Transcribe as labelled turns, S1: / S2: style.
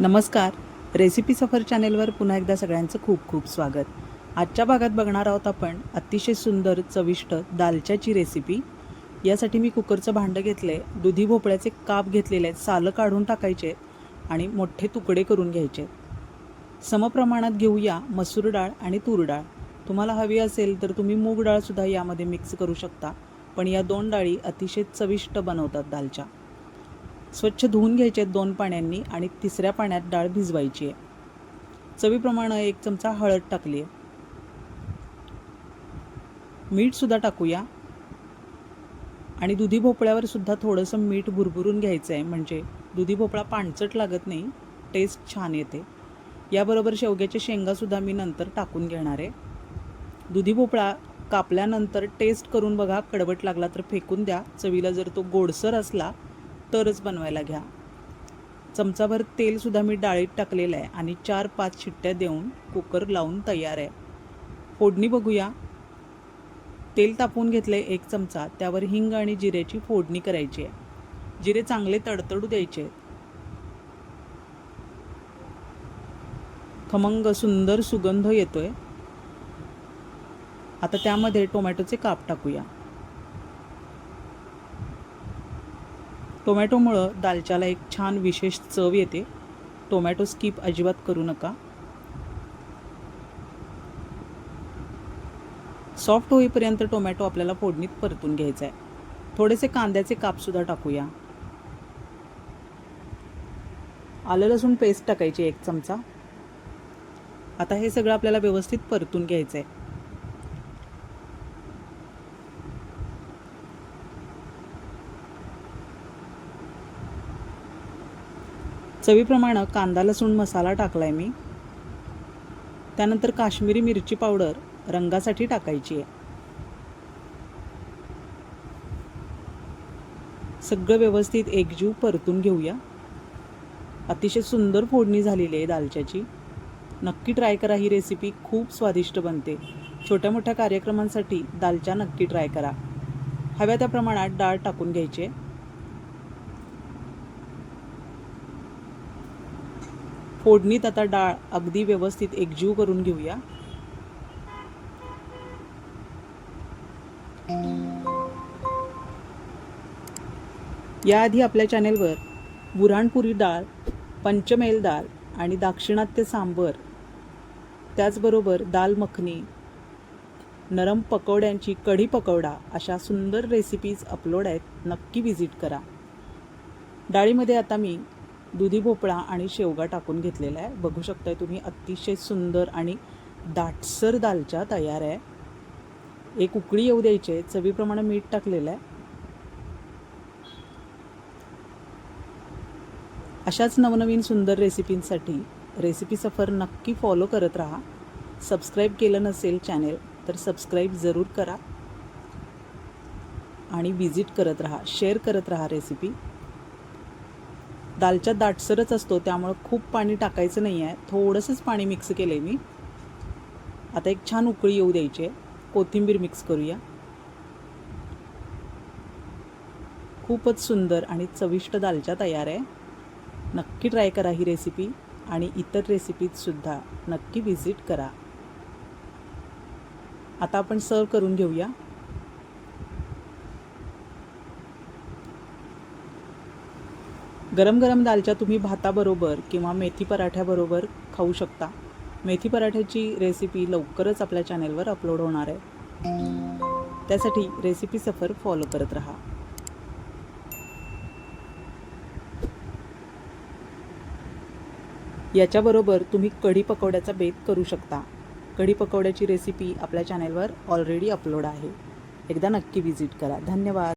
S1: नमस्कार. रेसिपी सफर चॅनेलवर पुन्हा एकदा सगळ्यांचं खूप खूप स्वागत. आजच्या भागात बघणार आहोत आपण अतिशय सुंदर चविष्ट दालच्याची रेसिपी. यासाठी मी कुकरचं भांडं घेतलं आहे दुधी भोपळ्याचे काप घेतलेले आहेत सालं काढून टाकायचे आणि मोठे तुकडे करून घ्यायचे समप्रमाणात घेऊया मसूर डाळ आणि तूर डाळ. तुम्हाला हवी असेल तर तुम्ही मूग डाळसुद्धा यामध्ये मिक्स करू शकता पण या दोन डाळी अतिशय चविष्ट बनवतात दालच्या. स्वच्छ धुवून घ्यायचे आहेत दोन पाण्यांनी आणि तिसऱ्या पाण्यात डाळ भिजवायची आहे. चवीप्रमाणे एक चमचा हळद टाकली आहे. मीठसुद्धा टाकूया. आणि दुधी भोपळ्यावर सुद्धा थोडंसं मीठ भुरभुरून घ्यायचं आहे म्हणजे दुधी भोपळा पाणचट लागत नाही टेस्ट छान येते. याबरोबर शेवग्याच्या शेंगासुद्धा मी नंतर टाकून घेणार आहे. दुधी भोपळा कापल्यानंतर टेस्ट करून बघा. कडवट लागला तर फेकून द्या. चवीला जर तो गोडसर असला तरच बनवायला घ्या. चमचाभर तेलसुद्धा मी डाळीत टाकलेलं आहे आणि चार पाच शिट्ट्या देऊन कुकर लावून तयार आहे. फोडणी बघूया. तेल तापवून घेतलं आहे एक चमचा त्यावर हिंग आणि जिऱ्याची फोडणी करायची आहे. जिरे चांगले तडतडू द्यायचे. खमंग सुंदर सुगंध येतोय. आता त्यामध्ये टोमॅटोचे काप टाकूया. टोमॅटोमुळं दालच्याला एक छान विशेष चव येते. टोमॅटो स्किप अजिबात करू नका. सॉफ्ट होईपर्यंत टोमॅटो आपल्याला फोडणीत परतून घ्यायचा आहे थोडेसे कांद्याचे कापसुद्धा टाकूया. आलं लसूण पेस्ट टाकायची एक चमचा. आता हे सगळं आपल्याला व्यवस्थित परतून घ्यायचं आहे चवीप्रमाणे कांदा लसूण मसाला टाकला आहे मी. त्यानंतर काश्मीरी मिरची पावडर रंगासाठी टाकायची आहे. सगळं व्यवस्थित एकजीव परतून घेऊया. अतिशय सुंदर फोडणी झालेली आहे दालच्याची. नक्की ट्राय करा ही रेसिपी खूप स्वादिष्ट बनते. छोट्या मोठ्या कार्यक्रमांसाठी दालच्या नक्की ट्राय करा. हव्या त्या प्रमाणात डाळ टाकून घ्यायची आहे. फोडणीत आता डाळ अगदी व्यवस्थित एकजीव करून घेऊया. याआधी आपल्या चॅनेलवर बुऱ्हाणपुरी डाळ पंचमेल डाळ आणि दाक्षिणात्य सांबर त्याचबरोबर दाल मखनी नरम पकोड्यांची कढी पकोडा अशा सुंदर रेसिपीज अपलोड आहेत नक्की विजिट करा. डाळीमध्ये आता मी दुधी भोपळा आणि शेवगा टाकून घेतलेला आहे. बघू शकताय तुम्ही अतिशय सुंदर आणि दाटसर दालच्या तयार आहे. एक उकळी येऊ द्यायची आहे. चवीप्रमाणे मीठ टाकलेलं आहे. अशाच नवनवीन सुंदर रेसिपींसाठी रेसिपी सफर नक्की फॉलो करत राहा. सबस्क्राईब केलं नसेल चॅनेल तर सबस्क्राईब जरूर करा. आणि विजिट करत राहा शेअर करत राहा रेसिपी. दालच्या दाटसरच असतो त्यामुळं खूप पाणी टाकायचं नाही आहे थोडंसंच पाणी मिक्स केलं आहे मी. आता एक छान उकळी येऊ द्यायची आहे. कोथिंबीर मिक्स करूया. खूपच सुंदर आणि चविष्ट दालच्या तयार आहे. नक्की ट्राय करा ही रेसिपी आणि इतर रेसिपीजसुद्धा नक्की व्हिजिट करा. आता आपण सर्व करून घेऊया. गरम गरम दालच्या तुम्ही भाताबरोबर किंवा मेथी पराठ्याबरोबर खाऊ शकता. मेथी पराठ्याची रेसिपी लवकरच आपल्या चॅनेलवर अपलोड होणार आहे. त्यासाठी रेसिपी सफर फॉलो करत राहा. याच्याबरोबर तुम्ही कढी पकवड्याचा बेत करू शकता. कढी पकवड्याची रेसिपी आपल्या चॅनेलवर ऑलरेडी अपलोड आहे. एकदा नक्की विजिट करा. धन्यवाद.